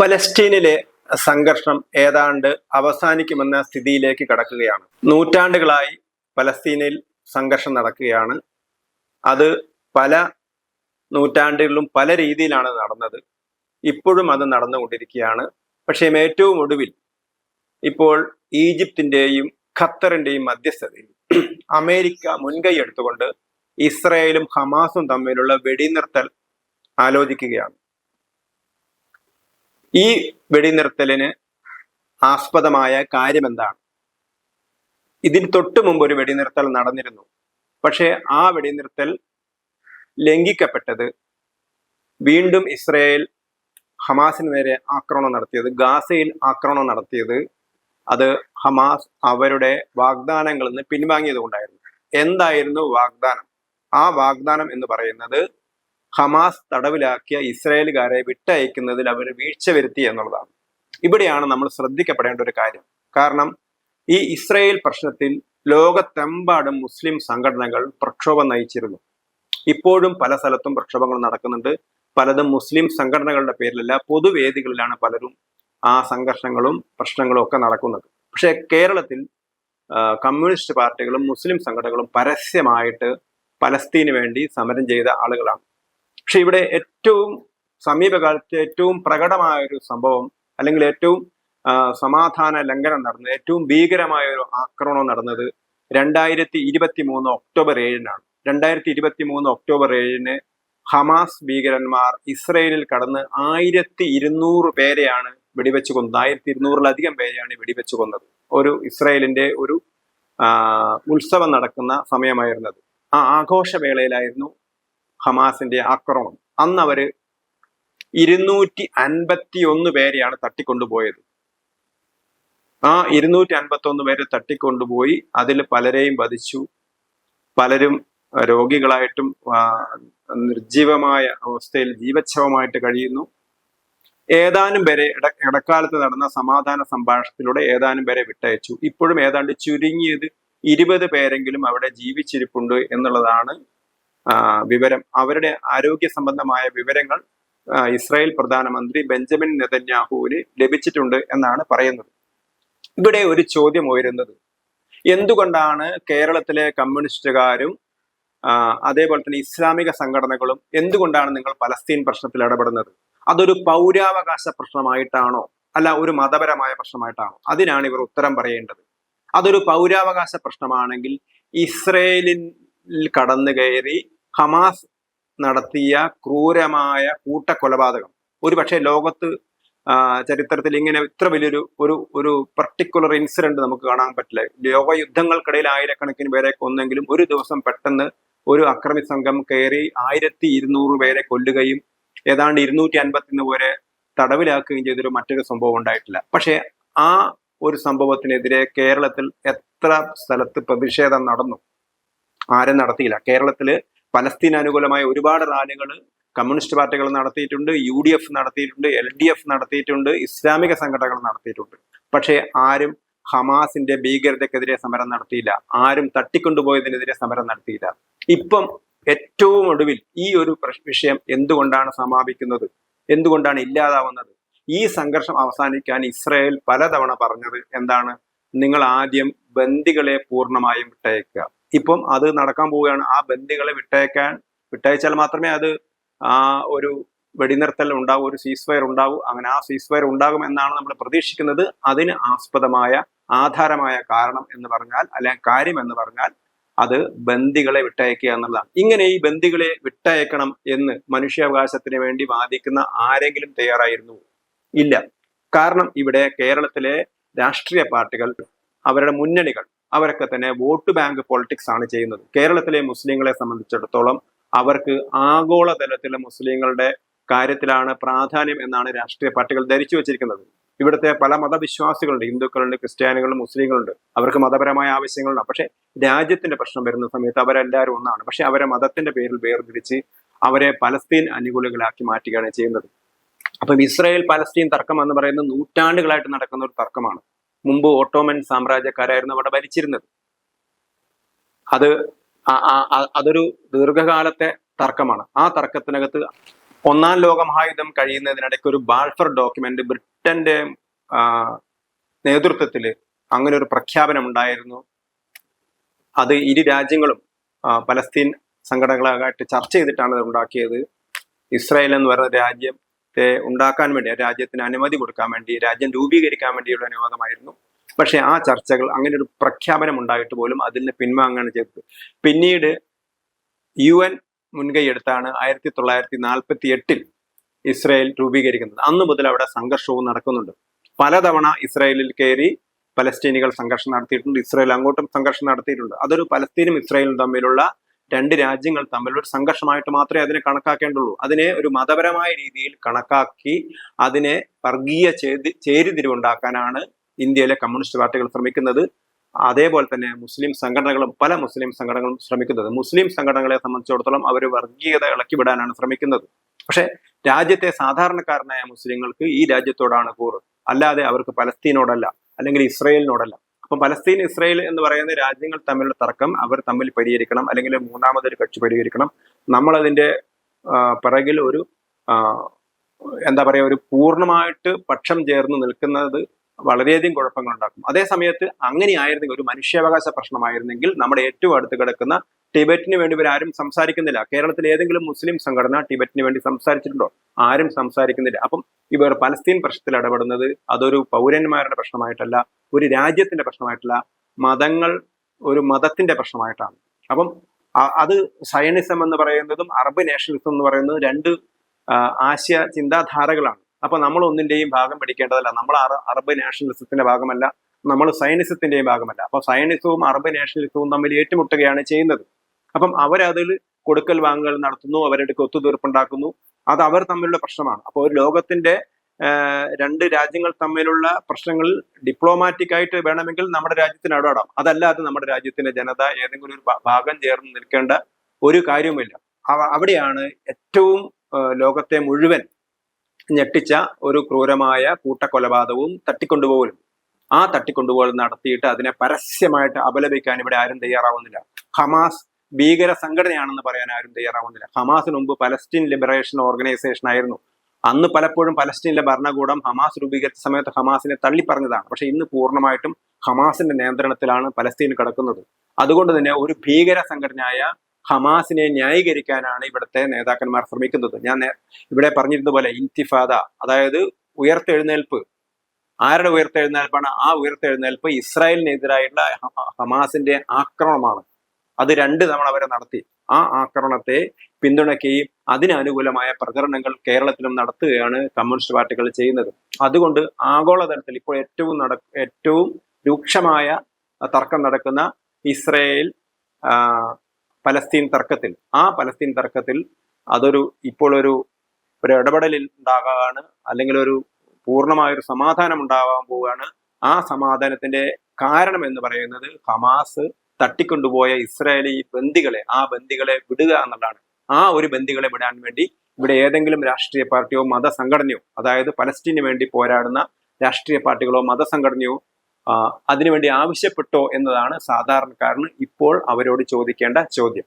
പലസ്തീനിലെ സംഘർഷം ഏതാണ്ട് അവസാനിക്കുമെന്ന സ്ഥിതിയിലേക്ക് കടക്കുകയാണ്. നൂറ്റാണ്ടുകളായി പലസ്തീനിൽ സംഘർഷം നടക്കുകയാണ്. അത് പല നൂറ്റാണ്ടുകളിലും പല രീതിയിലാണ് നടന്നത്. ഇപ്പോഴും അത് നടന്നുകൊണ്ടിരിക്കുകയാണ്. പക്ഷേ ഏറ്റവും ഒടുവിൽ ഇപ്പോൾ ഈജിപ്തിന്റെയും ഖത്തറിന്റെയും മധ്യസ്ഥതയിൽ അമേരിക്ക മുൻകൈ എടുത്തുകൊണ്ട് ഇസ്രായേലും ഹമാസും തമ്മിലുള്ള വെടിനിർത്തൽ ആലോചിക്കുകയാണ്. ഈ വെടിനിർത്തലിന് ആസ്പദമായ കാര്യം എന്താണ് ഇതിന് തൊട്ടു മുമ്പ് ഒരു വെടിനിർത്തൽ നടന്നിരുന്നു. പക്ഷേ ആ വെടിനിർത്തൽ ലംഘിക്കപ്പെട്ടത് വീണ്ടും ഇസ്രയേൽ ഹമാസിന് നേരെ ആക്രമണം നടത്തിയത് ഗാസയിൽ ആക്രമണം നടത്തിയത് അത് ഹമാസ് അവരുടെ വാഗ്ദാനങ്ങളിൽ നിന്ന് പിൻവാങ്ങിയത് കൊണ്ടായിരുന്നു എന്തായിരുന്നു വാഗ്ദാനം? ആ വാഗ്ദാനം എന്ന് പറയുന്നത് ഹമാസ് തടവിലാക്കിയ ഇസ്രായേലുകാരെ വിട്ടയക്കുന്നതിൽ അവർ വീഴ്ച വരുത്തി എന്നുള്ളതാണ്. ഇവിടെയാണ് നമ്മൾ ശ്രദ്ധിക്കപ്പെടേണ്ട ഒരു കാര്യം. കാരണം ഈ ഇസ്രായേൽ പ്രശ്നത്തിൽ ലോകത്തെമ്പാടും മുസ്ലിം സംഘടനകൾ പ്രക്ഷോഭം നയിച്ചിരുന്നു. ഇപ്പോഴും പല സ്ഥലത്തും പ്രക്ഷോഭങ്ങൾ നടക്കുന്നുണ്ട്. പലതും മുസ്ലിം സംഘടനകളുടെ പേരിലല്ല പൊതുവേദികളിലാണ് പലരും ആ സംഘർഷങ്ങളും പ്രശ്നങ്ങളും ഒക്കെ നടക്കുന്നത്. പക്ഷേ കേരളത്തിൽ കമ്മ്യൂണിസ്റ്റ് പാർട്ടികളും മുസ്ലിം സംഘടനകളും പരസ്യമായിട്ട് പലസ്തീന് വേണ്ടി സമരം ചെയ്ത ആളുകളാണ്. പക്ഷെ ഇവിടെ ഏറ്റവും സമീപകാലത്ത് ഏറ്റവും പ്രകടമായ ഒരു സംഭവം അല്ലെങ്കിൽ ഏറ്റവും സമാധാന ലംഘനം നടന്നത് ഏറ്റവും ഭീകരമായ ഒരു ആക്രമണം നടന്നത് രണ്ടായിരത്തി ഇരുപത്തി മൂന്ന് ഒക്ടോബർ ഏഴിനാണ്. രണ്ടായിരത്തി ഇരുപത്തി മൂന്ന് ഒക്ടോബർ ഏഴിന് ഹമാസ് ഭീകരന്മാർ ഇസ്രയേലിൽ കടന്ന് ആയിരത്തി ഇരുന്നൂറ് പേരെയാണ് വെടിവെച്ച് കൊന്നത്. ആയിരത്തി ഇരുന്നൂറിലധികം പേരെയാണ് വെടിവെച്ച് കൊന്നത്. ഒരു ഇസ്രയേലിന്റെ ഒരു ഉത്സവം നടക്കുന്ന സമയമായിരുന്നത്. ആ ആഘോഷവേളയിലായിരുന്നു ഹമാസിന്റെ ആക്രമണം. അന്ന് അവർ ഇരുന്നൂറ്റി അൻപത്തി ഒന്ന് പേരെയാണ് തട്ടിക്കൊണ്ടുപോയത്. ആ ഇരുന്നൂറ്റി അൻപത്തി ഒന്ന് പേരെ തട്ടിക്കൊണ്ടുപോയി. അതിൽ പലരെയും വധിച്ചു. പലരും രോഗികളായിട്ടും നിർജീവമായ അവസ്ഥയിൽ ജീവച്ഛവമായിട്ട് കഴിയുന്നു. ഏതാനും പേരെ ഇട ഇടക്കാലത്ത് നടന്ന സമാധാന സംഭാഷണത്തിലൂടെ ഏതാനും പേരെ വിട്ടയച്ചു. ഇപ്പോഴും ഏതാണ്ട് ചുരുങ്ങിയത് ഇരുപത് പേരെങ്കിലും അവിടെ ജീവിച്ചിരിപ്പുണ്ട് എന്നുള്ളതാണ് വിവരം അവരുടെ ആരോഗ്യ സംബന്ധമായ വിവരങ്ങൾ ഇസ്രായേൽ പ്രധാനമന്ത്രി ബെഞ്ചമിൻ നെതന്യാഹുവിന് ലഭിച്ചിട്ടുണ്ട് എന്നാണ് പറയുന്നത്. ഇവിടെ ഒരു ചോദ്യം ഉയരുന്നത്. എന്തുകൊണ്ടാണ് കേരളത്തിലെ കമ്മ്യൂണിസ്റ്റുകാരും അതേപോലെ തന്നെ ഇസ്ലാമിക സംഘടനകളും എന്തുകൊണ്ടാണ് നിങ്ങൾ പലസ്തീൻ പ്രശ്നത്തിൽ ഇടപെടുന്നത്? അതൊരു പൗരാവകാശ പ്രശ്നമായിട്ടാണോ? അല്ല ഒരു മതപരമായ പ്രശ്നമായിട്ടാണോ? അതിനാണ് ഇവർ ഉത്തരം പറയേണ്ടത്. അതൊരു പൗരാവകാശ പ്രശ്നമാണെങ്കിൽ ഇസ്രയേലിൻ കടന്നു കയറി ഹമാസ് നടത്തിയ ക്രൂരമായ കൂട്ടക്കൊലപാതകം. ഒരു പക്ഷേ ലോകത്ത് ചരിത്രത്തിൽ ഇങ്ങനെ ഇത്ര വലിയൊരു ഒരു ഒരു പർട്ടിക്കുലർ ഇൻസിഡന്റ് നമുക്ക് കാണാൻ പറ്റില്ല. ലോക യുദ്ധങ്ങൾക്കിടയിൽ ആയിരക്കണക്കിന് പേരെ കൊന്നെങ്കിലും ഒരു ദിവസം പെട്ടെന്ന് ഒരു അക്രമി സംഘം കയറി ആയിരത്തി ഇരുന്നൂറ് പേരെ കൊല്ലുകയും ഏതാണ്ട് ഇരുന്നൂറ്റി അൻപത്തിന്ന് പേരെ തടവിലാക്കുകയും ചെയ്തൊരു മറ്റൊരു സംഭവം ഉണ്ടായിട്ടില്ല. പക്ഷേ ആ ഒരു സംഭവത്തിനെതിരെ കേരളത്തിൽ എത്ര സ്ഥലത്ത് പ്രതിഷേധം നടന്നു? ആരും നടത്തിയില്ല. കേരളത്തിൽ പലസ്തീൻ അനുകൂലമായ ഒരുപാട് റാലികൾ കമ്മ്യൂണിസ്റ്റ് പാർട്ടികൾ നടത്തിയിട്ടുണ്ട് യു ഡി എഫ് നടത്തിയിട്ടുണ്ട് എൽ ഡി എഫ് നടത്തിയിട്ടുണ്ട് ഇസ്ലാമിക സംഘടനകൾ നടത്തിയിട്ടുണ്ട്. പക്ഷേ ആരും ഹമാസിന്റെ ഭീകരതക്കെതിരെ സമരം നടത്തിയില്ല. ആരും തട്ടിക്കൊണ്ടുപോയതിനെതിരെ സമരം നടത്തിയില്ല. ഇപ്പം ഏറ്റവും ഒടുവിൽ ഈ ഒരു വിഷയം എന്തുകൊണ്ടാണ് സമാപിക്കുന്നത്? എന്തുകൊണ്ടാണ് ഇല്ലാതാവുന്നത്? ഈ സംഘർഷം അവസാനിക്കാൻ ഇസ്രായേൽ പലതവണ പറഞ്ഞത് എന്താണ്? നിങ്ങൾ ആദ്യം ബന്ദികളെ പൂർണമായും വിട്ടയക്കുക. ഇപ്പം അത് നടക്കാൻ പോവുകയാണ്. ആ ബന്ദികളെ വിട്ടയക്കാൻ വിട്ടയച്ചാൽ മാത്രമേ അത് ആ ഒരു വെടിനിർത്തൽ ഉണ്ടാവും ഒരു സീസ് ഫയർ ഉണ്ടാവും. അങ്ങനെ ആ സീസ് ഫയർ ഉണ്ടാകും എന്നാണ് നമ്മൾ പ്രതീക്ഷിക്കുന്നത്. അതിന് ആസ്പദമായ ആധാരമായ കാരണം എന്ന് പറഞ്ഞാൽ അല്ലെങ്കിൽ കാര്യം എന്ന് പറഞ്ഞാൽ അത് ബന്ദികളെ വിട്ടയക്കുക എന്നുള്ളതാണ്. ഇങ്ങനെ ഈ ബന്ദികളെ വിട്ടയക്കണം എന്ന് മനുഷ്യാവകാശത്തിന് വേണ്ടി വാദിക്കുന്ന ആരെങ്കിലും തയ്യാറായിരുന്നു? ഇല്ല. കാരണം ഇവിടെ കേരളത്തിലെ രാഷ്ട്രീയ പാർട്ടികൾ അവരുടെ മുന്നണികൾ അവരൊക്കെ തന്നെ വോട്ട് ബാങ്ക് പൊളിറ്റിക്സ് ആണ് ചെയ്യുന്നത്. കേരളത്തിലെ മുസ്ലിങ്ങളെ സംബന്ധിച്ചിടത്തോളം അവർക്ക് ആഗോളതലത്തിലെ മുസ്ലിങ്ങളുടെ കാര്യത്തിലാണ് പ്രാധാന്യം എന്നാണ് രാഷ്ട്രീയ പാർട്ടികൾ ധരിച്ചു വെച്ചിരിക്കുന്നത്. ഇവിടുത്തെ പല മതവിശ്വാസികളുണ്ട്. ഹിന്ദുക്കളുണ്ട് ക്രിസ്ത്യാനികളുണ്ട് മുസ്ലിങ്ങളുണ്ട്. അവർക്ക് മതപരമായ ആവശ്യങ്ങളുണ്ട്. പക്ഷെ രാജ്യത്തിന്റെ പ്രശ്നം വരുന്ന സമയത്ത് അവരെല്ലാവരും ഒന്നാണ്. പക്ഷെ അവരെ മതത്തിന്റെ പേരിൽ വേർതിരിച്ച് അവരെ പലസ്തീൻ അനുകൂലികളാക്കി മാറ്റുകയാണ് ചെയ്യുന്നത്. അപ്പം ഇസ്രായേൽ പലസ്തീൻ തർക്കം എന്ന് പറയുന്നത് നൂറ്റാണ്ടുകളായിട്ട് നടക്കുന്ന ഒരു തർക്കമാണ്. മുമ്പ് ഓട്ടോമൻ സാമ്രാജ്യക്കാരായിരുന്നു അവിടെ ഭരിച്ചിരുന്നത്. അത് അതൊരു ദീർഘകാലത്തെ തർക്കമാണ്. ആ തർക്കത്തിനകത്ത് ഒന്നാം ലോക മഹായുദ്ധം കഴിയുന്നതിനിടയ്ക്ക് ഒരു ബാൾഫർ ഡോക്യുമെന്റ് ബ്രിട്ടന്റെ നേതൃത്വത്തിൽ അങ്ങനെ ഒരു പ്രഖ്യാപനം ഉണ്ടായിരുന്നു അത് ഇരു രാജ്യങ്ങളും പലസ്തീൻ സംഘടനകളായിട്ട് ചർച്ച ചെയ്തിട്ടാണ് അത് ഉണ്ടാക്കിയത്. ഇസ്രായേൽ എന്ന് പറയുന്ന രാജ്യത്തെ ഉണ്ടാക്കാൻ വേണ്ടി രാജ്യത്തിന് അനുമതി കൊടുക്കാൻ വേണ്ടി രാജ്യം രൂപീകരിക്കാൻ വേണ്ടിയുള്ള അനുവാദമായിരുന്നു. പക്ഷെ ആ ചർച്ചകൾ അങ്ങനെ ഒരു പ്രഖ്യാപനം ഉണ്ടായിട്ട് പോലും അതിൽ നിന്ന് പിൻവാങ്ങുകയാണ് ചെയ്തത്. പിന്നീട് യു എൻ മുൻകൈയെടുത്താണ് ആയിരത്തി തൊള്ളായിരത്തി നാൽപ്പത്തി എട്ടിൽ ഇസ്രായേൽ രൂപീകരിക്കുന്നത്. അന്ന് മുതൽ അവിടെ സംഘർഷവും നടക്കുന്നുണ്ട്. പലതവണ ഇസ്രായേലിൽ കയറി പലസ്തീനികൾ സംഘർഷം നടത്തിയിട്ടുണ്ട്. ഇസ്രായേൽ അങ്ങോട്ടും സംഘർഷം നടത്തിയിട്ടുണ്ട്. അതൊരു പലസ്തീനും ഇസ്രായേലും തമ്മിലുള്ള രണ്ട് രാജ്യങ്ങൾ തമ്മിലൊരു സംഘർഷമായിട്ട് മാത്രമേ അതിനെ കണക്കാക്കേണ്ടുള്ളൂ. അതിനെ ഒരു മതപരമായ രീതിയിൽ കണക്കാക്കി അതിനെ വർഗീയ ചേതി ചേരിതിരിവുണ്ടാക്കാനാണ് ഇന്ത്യയിലെ കമ്മ്യൂണിസ്റ്റ് പാർട്ടികൾ ശ്രമിക്കുന്നത്. അതേപോലെ തന്നെ മുസ്ലിം സംഘടനകളും പല മുസ്ലിം സംഘടനകളും ശ്രമിക്കുന്നത്. മുസ്ലിം സംഘടനകളെ സംബന്ധിച്ചിടത്തോളം അവർ വർഗീയത ഇളക്കിവിടാനാണ് ശ്രമിക്കുന്നത്. പക്ഷെ രാജ്യത്തെ സാധാരണക്കാരനായ മുസ്ലിങ്ങൾക്ക് ഈ രാജ്യത്തോടാണ് കൂറ്. അല്ലാതെ അവർക്ക് പലസ്തീനോടല്ല അല്ലെങ്കിൽ ഇസ്രയേലിനോടല്ല. അപ്പൊ പലസ്തീൻ ഇസ്രായേൽ എന്ന് പറയുന്ന രാജ്യങ്ങൾ തമ്മിലുള്ള തർക്കം അവർ തമ്മിൽ പരിഹരിക്കണം അല്ലെങ്കിൽ മൂന്നാമതൊരു കക്ഷി പരിഹരിക്കണം. നമ്മൾ അതിന്റെ പിറകിൽ ഒരു എന്താ പറയാ ഒരു പൂർണമായിട്ട് പക്ഷം ചേർന്ന് നിൽക്കുന്നത് വളരെയധികം കുഴപ്പങ്ങൾ ഉണ്ടാക്കും അതേ സമയത്ത് ഒരു മനുഷ്യാവകാശ പ്രശ്നമായിരുന്നെങ്കിൽ നമ്മുടെ ഏറ്റവും അടുത്ത് കിടക്കുന്ന ടിബറ്റിന് വേണ്ടി ഇവർ ആരും സംസാരിക്കുന്നില്ല. കേരളത്തിൽ ഏതെങ്കിലും മുസ്ലിം സംഘടന ടിബറ്റിന് വേണ്ടി സംസാരിച്ചിട്ടുണ്ടോ? ആരും സംസാരിക്കുന്നില്ല. അപ്പം ഇവർ പലസ്തീൻ പ്രശ്നത്തിൽ ഇടപെടുന്നത് അതൊരു പൗരന്മാരുടെ പ്രശ്നമായിട്ടല്ല ഒരു രാജ്യത്തിന്റെ പ്രശ്നമായിട്ടല്ല മതങ്ങൾ ഒരു മതത്തിന്റെ പ്രശ്നമായിട്ടാണ്. അപ്പം അത് സയണിസം എന്ന് പറയുന്നതും അറബ് നാഷണലിസം എന്ന് പറയുന്നതും രണ്ട് ആശയ ചിന്താധാരകളാണ്. അപ്പൊ നമ്മൾ ഒന്നിന്റെയും ഭാഗം പഠിക്കേണ്ടതല്ല നമ്മൾ അറബ് നാഷണലിസത്തിന്റെ ഭാഗമല്ല നമ്മൾ സയനിസത്തിന്റെയും ഭാഗമല്ല. അപ്പൊ സൈനിസവും അറബ് നാഷണലിസവും തമ്മിൽ ഏറ്റുമുട്ടുകയാണ് ചെയ്യുന്നത്. അപ്പം അവരതിൽ കൊടുക്കൽ വാങ്ങുകൾ നടത്തുന്നു അവരുടെ ഒത്തുതീർപ്പുണ്ടാക്കുന്നു അത് അവർ തമ്മിലുള്ള പ്രശ്നമാണ്. അപ്പോൾ ഒരു ലോകത്തിന്റെ രണ്ട് രാജ്യങ്ങൾ തമ്മിലുള്ള പ്രശ്നങ്ങൾ ഡിപ്ലോമാറ്റിക് ആയിട്ട് വേണമെങ്കിൽ നമ്മുടെ രാജ്യത്തിന് ഇടപെടാം അതല്ലാതെ നമ്മുടെ രാജ്യത്തിന്റെ ജനത ഏതെങ്കിലും ഒരു ഭാഗം ചേർന്ന് നിൽക്കേണ്ട ഒരു കാര്യവുമില്ല. അവിടെയാണ് ഏറ്റവും ലോകത്തെ മുഴുവൻ ഞെട്ടിച്ച ഒരു ക്രൂരമായ കൂട്ടക്കൊലപാതകവും തട്ടിക്കൊണ്ടുപോകലും. ആ തട്ടിക്കൊണ്ടുപോകൽ നടത്തിയിട്ട് അതിനെ പരസ്യമായിട്ട് അപലപിക്കാൻ ഇവിടെ ആരും തയ്യാറാവുന്നില്ല. ഹമാസ് ഭീകര സംഘടനയാണെന്ന് പറയാൻ ആരും തയ്യാറാവുന്നില്ല. ഹമാസിന് മുമ്പ് പലസ്തീൻ ലിബറേഷൻ ഓർഗനൈസേഷൻ ആയിരുന്നു. അന്ന് പലപ്പോഴും പലസ്തീനിലെ ഭരണകൂടം ഹമാസ് രൂപീകരിച്ച സമയത്ത് ഹമാസിനെ തള്ളിപ്പറഞ്ഞതാണ്. പക്ഷെ ഇന്ന് പൂർണമായിട്ടും ഹമാസിന്റെ നിയന്ത്രണത്തിലാണ് പലസ്തീൻ കിടക്കുന്നത്. അതുകൊണ്ട് തന്നെ ഒരു ഭീകര സംഘടനയായ ഹമാസിനെ ന്യായീകരിക്കാനാണ് ഇവിടുത്തെ നേതാക്കന്മാർ ശ്രമിക്കുന്നത്. ഞാൻ ഇവിടെ പറഞ്ഞിരുന്ന പോലെ ഇൻതിഫാദ അതായത് ഉയർത്തെഴുന്നേൽപ്പ്. ആരുടെ ഉയർത്തെഴുന്നേൽപ്പാണ്? ആ ഉയർത്തെഴുന്നേൽപ്പ് ഇസ്രായേലിനെതിരായുള്ള ഹമാസിന്റെ ആക്രമണമാണ്. അത് രണ്ട് തവണ അവരെ നടത്തി. ആ ആക്രമണത്തെ പിന്തുണയ്ക്കുകയും അതിനനുകൂലമായ പ്രകടനങ്ങൾ കേരളത്തിലും നടത്തുകയാണ് കമ്മ്യൂണിസ്റ്റ് പാർട്ടികൾ ചെയ്യുന്നത്. അതുകൊണ്ട് ആഗോളതലത്തിൽ ഇപ്പോൾ ഏറ്റവും നട ഏറ്റവും രൂക്ഷമായ തർക്കം നടക്കുന്ന ഇസ്രയേൽ പലസ്തീൻ തർക്കത്തിൽ. ആ പലസ്തീൻ തർക്കത്തിൽ അതൊരു ഇപ്പോൾ ഒരു ഒരു ഇടപെടലിൽ ഉണ്ടാകാണ് അല്ലെങ്കിൽ ഒരു പൂർണമായ ഒരു സമാധാനം ഉണ്ടാവാൻ പോവുകയാണ്. ആ സമാധാനത്തിന്റെ കാരണം എന്ന് പറയുന്നത് ഹമാസ് തട്ടിക്കൊണ്ടുപോയ ഇസ്രായേലി ബന്ദികളെ ആ ബന്ദികളെ വിടുക എന്നുള്ളതാണ്. ആ ഒരു ബന്ദികളെ വിടാൻ വേണ്ടി ഇവിടെ ഏതെങ്കിലും രാഷ്ട്രീയ പാർട്ടിയോ മതസംഘടനയോ അതായത് പലസ്തീന് വേണ്ടി പോരാടുന്ന രാഷ്ട്രീയ പാർട്ടികളോ മതസംഘടനയോ അതിനുവേണ്ടി ആവശ്യപ്പെട്ടോ എന്നതാണ് സാധാരണക്കാരന് ഇപ്പോൾ അവരോട് ചോദിക്കേണ്ട ചോദ്യം.